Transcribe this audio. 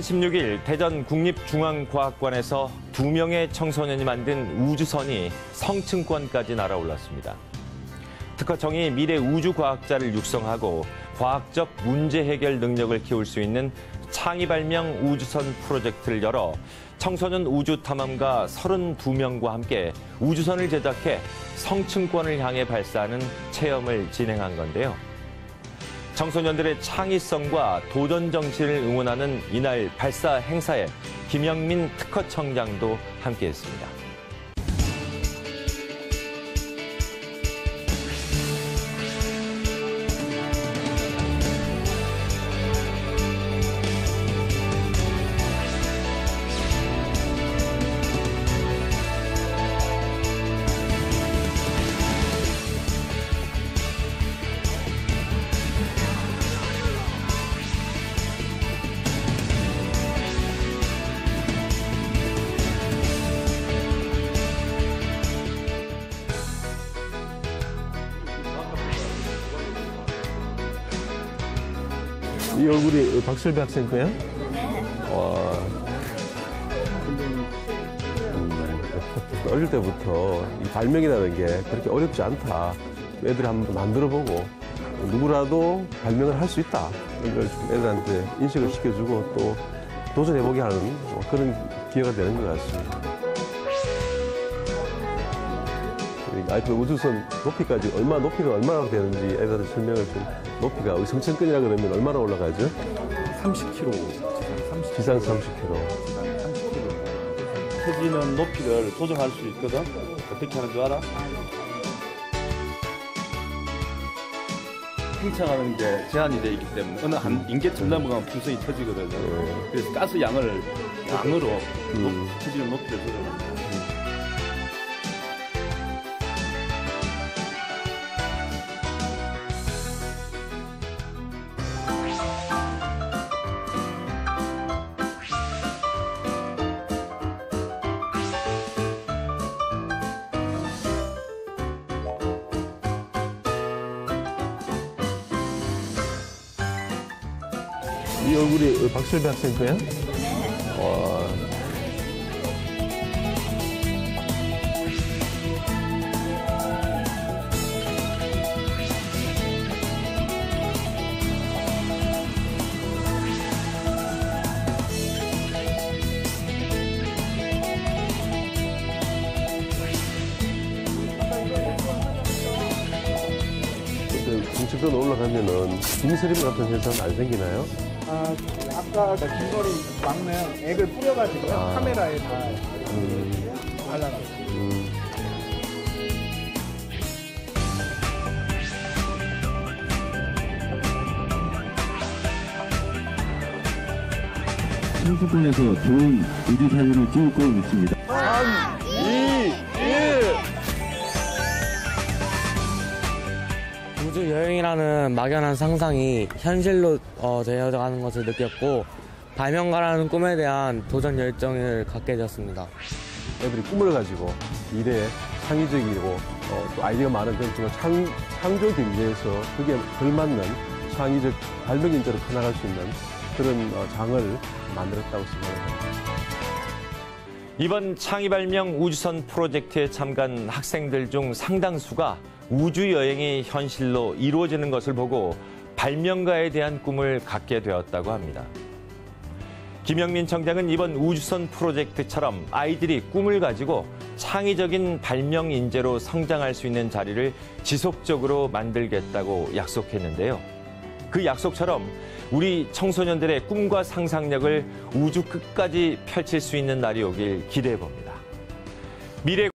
16일 대전 국립중앙과학관에서 두 명의 청소년이 만든 우주선이 성층권까지 날아올랐습니다. 특허청이 미래 우주과학자를 육성하고 과학적 문제 해결 능력을 키울 수 있는 창의 발명 우주선 프로젝트를 열어 청소년 우주 탐험가 32명과 함께 우주선을 제작해 성층권을 향해 발사하는 체험을 진행한 건데요. 청소년들의 창의성과 도전 정신을 응원하는 이날 발사 행사에 김영민 특허청장도 함께했습니다. 이 얼굴이 박슬배 학생 거야? 와. 음, 어릴 때부터 이 발명이라는 게 그렇게 어렵지 않다. 애들이 한번 만들어보고 누구라도 발명을 할 수 있다. 이걸 좀 애들한테 인식을 시켜주고 또 도전해보게 하는 뭐 그런 기회가 되는 것 같습니다. 아이폰 우주선 높이까지 얼마 높이가 얼마나 되는지 애들한테 설명을 좀 높이가 성층권이라 그러면 얼마나 올라가죠? 30km, 30km, 지상 30km. 30km. 터지는 높이를 조정할 수 있거든. 어떻게 하는 줄 알아? 팽창하는 게 제한이 돼 있기 때문에 어느 한 인계점 넘어가면 풍선이 터지거든요. 네. 그래서 가스 양을 양으로 음. 높- 터지는 높이를 조정합니다. 이 얼굴이 박슬배 학생 거야? 와. 중층권 올라가면은 빙스림 같은 현상은 안 생기나요? 아, 아까 그 김거리 막는 액을 뿌려가지고요. 아. 카메라에 다 음, 발라놨어요. 음. 청수권에서 좋은 우주 사진을 찍을 걸 믿습니다. 우주 여행이라는 막연한 상상이 현실로 어, 되어가는 것을 느꼈고 발명가라는 꿈에 대한 도전 열정을 갖게 되었습니다. 애들이 꿈을 가지고 미래에 창의적이고 어, 또 아이디어가 많은 그런 정말 창, 창조 경제에서 그게 걸맞는 창의적 발명 인재로 커나갈 수 있는 그런 어, 장을 만들었다고 생각합니다. 이번 창의 발명 우주선 프로젝트에 참가한 학생들 중 상당수가 우주 여행이 현실로 이루어지는 것을 보고 발명가에 대한 꿈을 갖게 되었다고 합니다. 김영민 청장은 이번 우주선 프로젝트처럼 아이들이 꿈을 가지고 창의적인 발명 인재로 성장할 수 있는 자리를 지속적으로 만들겠다고 약속했는데요. 그 약속처럼 우리 청소년들의 꿈과 상상력을 우주 끝까지 펼칠 수 있는 날이 오길 기대해 봅니다. 미래